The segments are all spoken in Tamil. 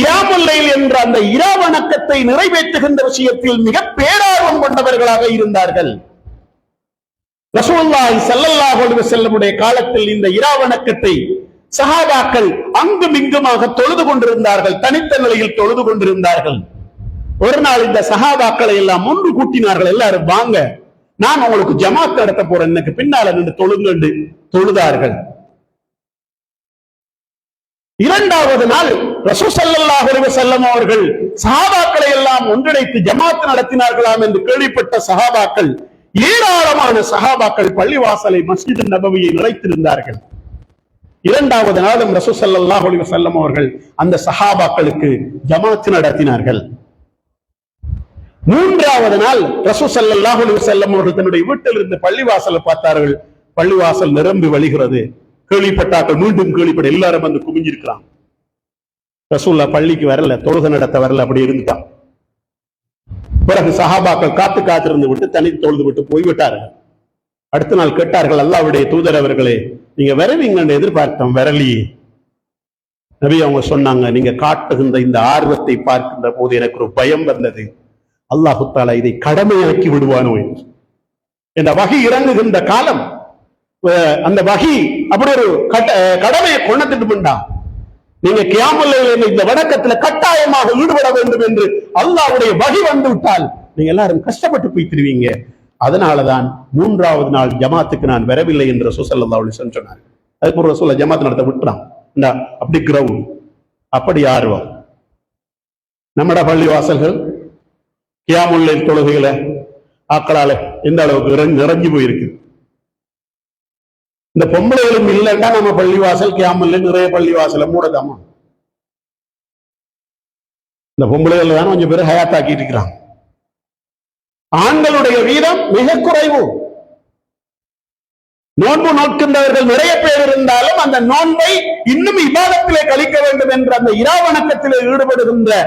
கியாமுல்லைல் என்ற அந்த இரவணக்கத்தை நிறைவேற்றுகின்ற விஷயத்தில் மிக பேரார்வம் கொண்டவர்களாக இருந்தார்கள். ரசூல்லாய் ஸல்லல்லாஹு அலைஹி காலத்தில் இந்த இராவணக்கத்தை சஹாபாக்கள் அங்கும் இங்குமாக தொழுது கொண்டிருந்தார்கள். தனித்த நிலையில் தொழுது கொண்டிருந்தார்கள். ஒரு நாள் இந்த சஹாபாக்களை எல்லாம் ஒன்று கூட்டினார்கள். எல்லாரும் வாங்க நான் உங்களுக்கு ஜமாத் நடத்த போறேன். எனக்கு பின்னால நின்று தொழுங்கண்டு தொழுதார்கள். இரண்டாவது நாள் ரசூசல்லாஹு அலைஹி அவர்கள் சஹாபாக்களை எல்லாம் ஒன்றிணைத்து ஜமாத் நடத்தினார்களாம் என்று கேள்விப்பட்ட சஹாபாக்கள் ஏராளமான சஹாபாக்கள் பள்ளிவாசலை மஸ்ஜித் நபவியை நிறைத்திருந்தார்கள். இரண்டாவது நாளும் ரசூசல்லாஹ் செல்லம் அவர்கள் அந்த சஹாபாக்களுக்கு ஜமாத் நடத்தினார்கள். மூன்றாவது நாள் ரசூசல்லாஹ் செல்லம் அவர்கள் தன்னுடைய வீட்டில் இருந்து பள்ளிவாசலை பார்த்தார்கள். பள்ளிவாசல் நிரம்பி வழிகிறது. கேள்விப்பட்டார்கள். மீண்டும் கேள்விப்பட எல்லாரும் வந்து குமிஞ்சிருக்கிறான். ரசூல்லா பள்ளிக்கு வரல தொழுகை நடத்த வரல அப்படி இருந்துட்டான். பிறகு சஹாபாக்கள் காத்து காத்திருந்து விட்டு தனி தொழுது விட்டு போய்விட்டார்கள் அடுத்த நாள் கேட்டார்கள் அல்லாவுடைய தூதர் அவர்களே நீங்க வரவீங்கன்னு எதிர்பார்த்தோம் வரலையே நபி அவங்க சொன்னாங்க நீங்க காட்டுகின்ற இந்த ஆர்வத்தை பார்க்கின்ற போது எனக்கு ஒரு பயம் வந்தது. அல்லாஹு தாலா இதை கடமையாக்கி விடுவானோ என்று. என்ற வகை இறங்குகின்ற காலம் அஹ் அந்த வகி அப்படி ஒரு கட்ட- அஹ் கடமையை கொண்டதுண்டா நீங்க கியாமல்ல இந்த வணக்கத்துல கட்டாயமாக ஈடுபட வேண்டும் என்று அல்லாவுடைய வகி வந்து விட்டால் நீங்க எல்லாரும் கஷ்டப்பட்டு போய் அதனாலதான் மூன்றாவது நாள் ஜமாத்துக்கு நான் வரவில்லை என்று ரசூசல்லா அலி சொன்னார். அதுக்கு ஒரு ரசூல ஜமாத் நடத்த விட்டுறான். அப்படி கிரவுண்ட் அப்படி ஆர்வம். நம்மட பள்ளி வாசல்கள் கியாமுல்லை தொழுகைகளை ஆக்களால எந்த அளவுக்கு நிறைஞ்சு போயிருக்கு. இந்த பொம்பளைகளும் இல்லைன்னா நம்ம பள்ளிவாசல் கேமல்ல நிறைய பள்ளிவாசல மூடதாமா இந்த பொம்பளைகள் தான் கொஞ்சம் பேர் ஹயாத்தாக்கிட்டு இருக்கிறாங்க. ஆண்களுடைய வீதம் மிக குறைவு. நோன்பு நோக்கின்றவர்கள் நிறைய பேர் இருந்தாலும் அந்த நோன்பை இன்னும் இபாதத்திலே கழிக்க வேண்டும் என்ற அந்த இராவணக்கத்திலே ஈடுபடுகின்ற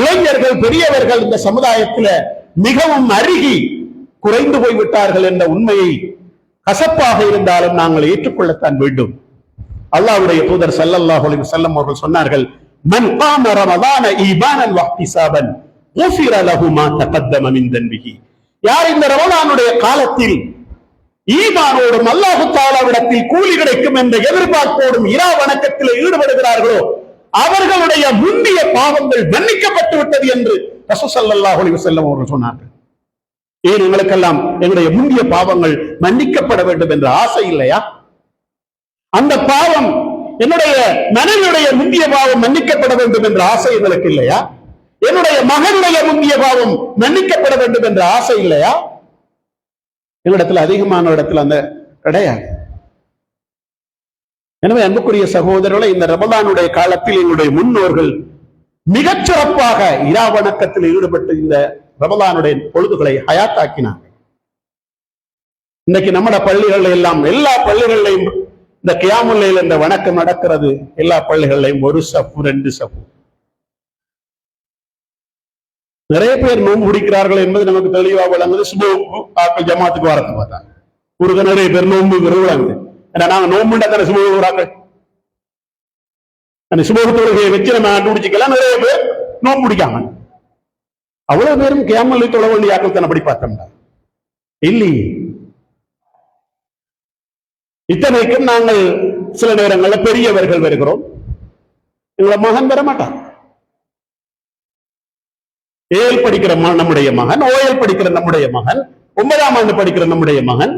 இளைஞர்கள் பெரியவர்கள் இந்த சமுதாயத்தில் மிகவும் அருகி குறைந்து போய்விட்டார்கள் என்ற உண்மையை கசப்பாக இருந்தாலும் நாங்கள் ஏற்றுக்கொள்ளத்தான் வேண்டும். அல்லாவுடைய தூதர் சல்லல்லாஹு அலைஹி அவர்கள் சொன்னார்கள் மன் காம ரமதான ஈமானன் வஹ்திசாபன் யார் இந்த ரமலானுடைய காலத்தில் ஈமானோடும் அல்லாஹு தாலாவிடத்தில் கூலி கிடைக்கும் என்ற எதிர்பார்ப்போடும் இரா வணக்கத்தில் ஈடுபடுகிறார்களோ அவர்களுடைய முந்தைய பாவங்கள் மன்னிக்கப்பட்டு விட்டது என்று ரசூ சல்லாஹ் அலைஹி வஸல்லம் அவர்கள் சொன்னார்கள். ஏன் எங்களுக்கெல்லாம் எங்களுடைய முந்திய பாவங்கள் மன்னிக்கப்பட வேண்டும் என்ற ஆசை இல்லையா? அந்த பாவம் என்னுடைய மனைவியுடைய முந்திய பாவம் மன்னிக்கப்பட வேண்டும் என்ற ஆசை எங்களுக்கு இல்லையா? என்னுடைய மகனுடைய முந்திய பாவம் மன்னிக்கப்பட வேண்டும் என்ற ஆசை இல்லையா? எங்களிடத்துல அதிகமான இடத்துல அந்த கிடையாது. எனவே அன்புக்குரிய சகோதரர்களை இந்த ரமதானுடைய காலத்தில் எங்களுடைய முன்னோர்கள் மிகச்சிறப்பாக இரா வணக்கத்தில் ஈடுபட்டு இந்த ரமலானுடைய பொழுதுகளை ஹயாத்தாக்கினாங்க. இன்னைக்கு நம்மட பள்ளிகள் எல்லாம் எல்லா பள்ளிகள்லையும் இந்த கியாமுல்லையில் இந்த வணக்கம் நடக்கிறது. எல்லா பள்ளிகள்லையும் ஒரு சப்பு ரெண்டு சப்பு நிறைய பேர் நோன்பு பிடிக்கிறார்கள் என்பது நமக்கு தெளிவாக விளங்குது. சுப ஆக்கள் ஜமாத்துக்கு வரத்து பார்த்தாங்க. ஊருக்கு நிறைய பேர் நோன்பு விளங்குது ஏன்னா நாங்க நோன்புண்டா தானே சுப ஊராக்கள் அந்த சுப தொழுகையை வச்சு நம்ம கண்டுபிடிச்சிக்கலாம். நிறைய பேர் நோன்பு பிடிக்காம அவ்வளவு பேரும் கேமல் தொழ வேண்டிய ஆக்கள் அப்படி பார்த்தோம்னா இல்லையே. இத்தனைக்கும் நாங்கள் சில நேரங்களில் பெரியவர்கள் வருகிறோம். எங்களை மகன் பெற மாட்டான். ஏல் படிக்கிற நம்முடைய மகன் ஓயல் படிக்கிற நம்முடைய மகன் ஒன்பதாம் ஆண்டு படிக்கிற நம்முடைய மகன்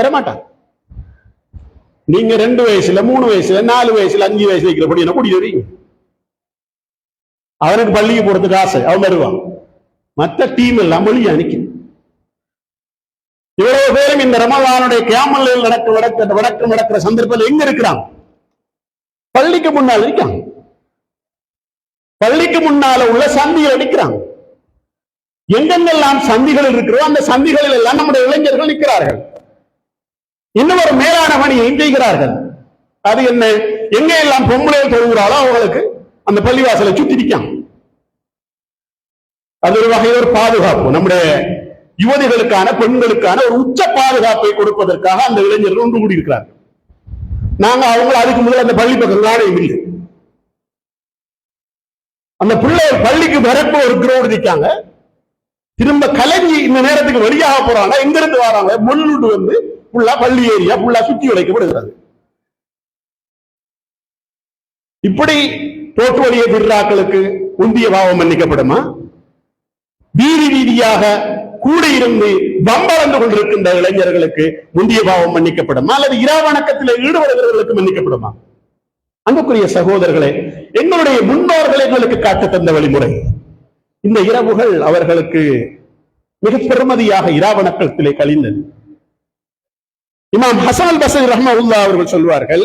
வரமாட்டான் நீங்க ரெண்டு வயசுல மூணு வயசுல நாலு வயசுல அஞ்சு வயசுல இருக்கிறபடி என்ன கூட்டிட்டு வரீங்க அவனுக்கு பள்ளிக்கு போறதுக்கு ஆசை. அவன் வருவான். மத்த டீம் எல்லாம் வழி அனுக்கணும் இவ்வளவு பேரும் இந்த ரமலானுடைய கேமலில் நடக்க வடக்கு வடக்கு நடக்கிற சந்தர்ப்பத்தில் எங்க இருக்கிறான் பள்ளிக்கு முன்னால் இருக்காங்க. பள்ளிக்கு முன்னால உள்ள சந்திகள் அடிக்கிறாங்க. எங்கெங்கெல்லாம் சந்திகள் இருக்கிறோ அந்த சந்திகளில் எல்லாம் நம்முடைய இளைஞர்கள் நிற்கிறார்கள். இன்னும் ஒரு மேலான பணியை செய்கிறார்கள்? அது என்ன? எங்க எல்லாம் பொம்பளை தொழுகிறாளோ அவங்களுக்கு அந்த பள்ளிவாசலை சுத்தி நிற்காங்க. அது ஒரு வகையில் ஒரு பாதுகாப்பு. நம்முடைய யுவதிகளுக்கான பெண்களுக்கான ஒரு உச்ச பாதுகாப்பை கொடுப்பதற்காக அந்த இளைஞர்கள் ஒன்று இருக்கிறார் நாங்க அவங்க அதுக்கு முதல் அந்த பள்ளி பக்கம் நாணயம் இல்லை. அந்த பிள்ளை பள்ளிக்கு வரப்போ ஒரு கிரௌண்ட் நிற்காங்க. திரும்ப கலைஞ்சி இந்த நேரத்துக்கு வெளியாக போறாங்க. எங்க இருந்து வராங்க. முள்ளுண்டு வந்து ஃபுல்லா பள்ளி ஏரியா ஃபுல்லா சுத்தி உடைக்கப்படுகிறது இப்படி தோட்டு வழிய திருவிழாக்களுக்கு உந்திய பாவம் மன்னிக்கப்படுமா? வீதி வீதியாக கூட இருந்து வம்பளந்து கொண்டிருக்கின்ற இளைஞர்களுக்கு முந்திய பாவம் மன்னிக்கப்படுமா. அல்லது இரவணக்கத்தில் ஈடுபடுகிறவர்களுக்கு மன்னிக்கப்படுமா? அன்புக்குரிய சகோதரர்களே எங்களுடைய முன்னோர்கள் எங்களுக்கு காட்டு தந்த வழிமுறை. இந்த இரவுகள் அவர்களுக்கு மிக பெருமதியாக இராவணக்கத்திலே கழிந்தது. இமாம் ஹசன் அல் பசன் ரஹ்மவுல்லா அவர்கள் சொல்வார்கள்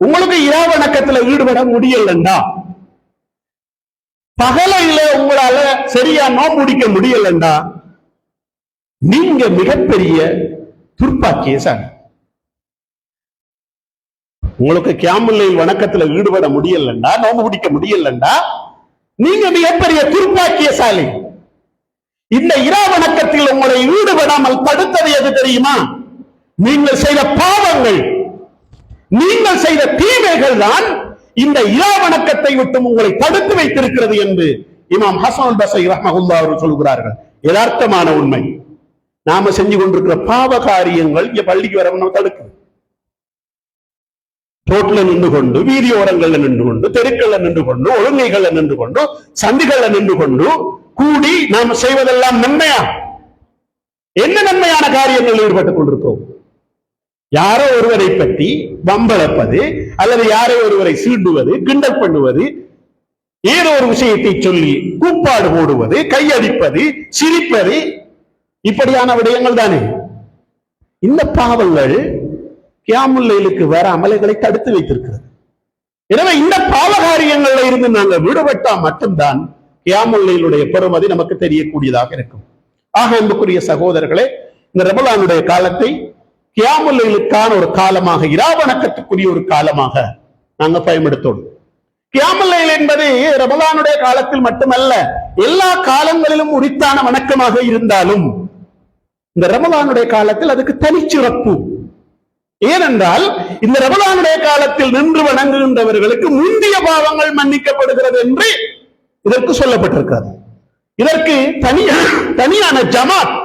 உங்களுக்கு இராவணக்கத்துல ஈடுபட முடியலண்டா? பகலையில உங்களால சரியா நோம்பு முடிக்க முடியலண்டா? நீங்க மிகப்பெரிய துர்ப்பாக்கியசாலி உங்களுக்கு கியாமுல்லையில் வணக்கத்துல ஈடுபட முடியலண்டா? நோம்பு பிடிக்க முடியலண்டா? நீங்க மிகப்பெரிய துர்ப்பாக்கியசாலி. இந்த இரா வணக்கத்தில் உங்களை ஈடுபடாமல் தடுத்தது எது தெரியுமா? நீங்கள் செய்த பாவங்கள் நீங்கள் செய்த தீமைகள் தான் இந்த இரா வணக்கத்தை விட்டு உங்களை தடுத்து வைத்திருக்கிறது என்று இமாம் ஹசன் பசை ரஹமகுல்லா அவர்கள் சொல்கிறார்கள். யதார்த்தமான உண்மை. நாம செஞ்சு கொண்டிருக்கிற பாவ காரியங்கள் இங்க பள்ளிக்கு வர தடுக்கு ரோட்ல நின்று கொண்டு வீதியோரங்கள்ல நின்று கொண்டு தெருக்கள்ல நின்று கொண்டு ஒழுங்கைகள்ல நின்று கொண்டு சந்திகள்ல நின்று கொண்டு கூடி நாம் செய்வதெல்லாம் நன்மையா? என்ன நன்மையான காரியங்கள் ஈடுபட்டுக் கொண்டிருக்கிறோம்? யாரோ ஒருவரை பற்றி வம்பளப்பது அல்லது யாரோ ஒருவரை சீண்டுவது கிண்டல் பண்ணுவது ஏதோ ஒரு விஷயத்தை சொல்லி கூப்பாடு போடுவது கையடிப்பது சிரிப்பது இப்படியான விடயங்கள் தானே? இந்த பாவங்கள் கியாமுல்லைலுக்கு வர அமலைகளை தடுத்து வைத்திருக்கிறது. எனவே இந்த பாவகாரியங்கள்ல இருந்து நாங்கள் விடுபட்டா மட்டும்தான் கியாமுல்லையிலுடைய பெருமதி நமக்கு தெரியக்கூடியதாக இருக்கும். ஆக அன்புக்குரிய சகோதரர்களே இந்த ரபலானுடைய காலத்தை கியாமுல்லைலுக்கான ஒரு காலமாக இராவணக்கத்துக்குரிய ஒரு காலமாக நாங்க பயன்படுத்தோம். கியாமுல்லைல் என்பது ரமலானுடைய காலத்தில் மட்டுமல்ல எல்லா காலங்களிலும் உரித்தான வணக்கமாக இருந்தாலும் இந்த ரமலானுடைய காலத்தில் அதுக்கு தனிச்சிறப்பு. ஏனென்றால் இந்த ரமலானுடைய காலத்தில் நின்று வணங்குகின்றவர்களுக்கு முந்திய பாவங்கள் மன்னிக்கப்படுகிறது என்று இதற்கு சொல்லப்பட்டிருக்கிறது. இதற்கு தனியா தனியான ஜமாத்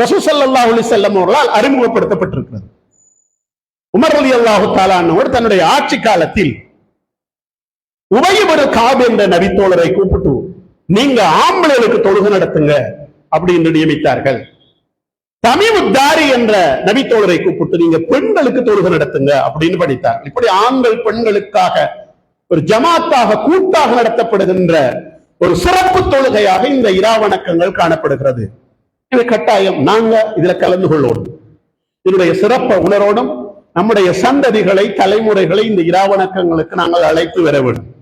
ரசூசல்லா அலி செல்லம் அவர்களால் அறிமுகப்படுத்தப்பட்டிருக்கிறது. உமர் அலி அல்லாஹு தாலானவர் தன்னுடைய ஆட்சி காலத்தில் உபயபுர காப் என்ற நபித்தோழரை கூப்பிட்டு நீங்க ஆம்பளைகளுக்கு தொழுகை நடத்துங்க அப்படின்னு நியமித்தார்கள். தமிமுத்தாரி என்ற நபித்தோழரை கூப்பிட்டு நீங்க பெண்களுக்கு தொழுகை நடத்துங்க அப்படின்னு படித்தார். இப்படி ஆண்கள் பெண்களுக்காக ஒரு ஜமாத்தாக கூட்டாக நடத்தப்படுகின்ற ஒரு சிறப்பு தொழுகையாக இந்த இராவணக்கங்கள் காணப்படுகிறது. இது கட்டாயம். நாங்க இதுல கலந்து கொள்வோம். இதனுடைய சிறப்ப உணரோடும் நம்முடைய சந்ததிகளை தலைமுறைகளை இந்த இராவணக்கங்களுக்கு நாங்கள் அழைத்து வர வேண்டும்.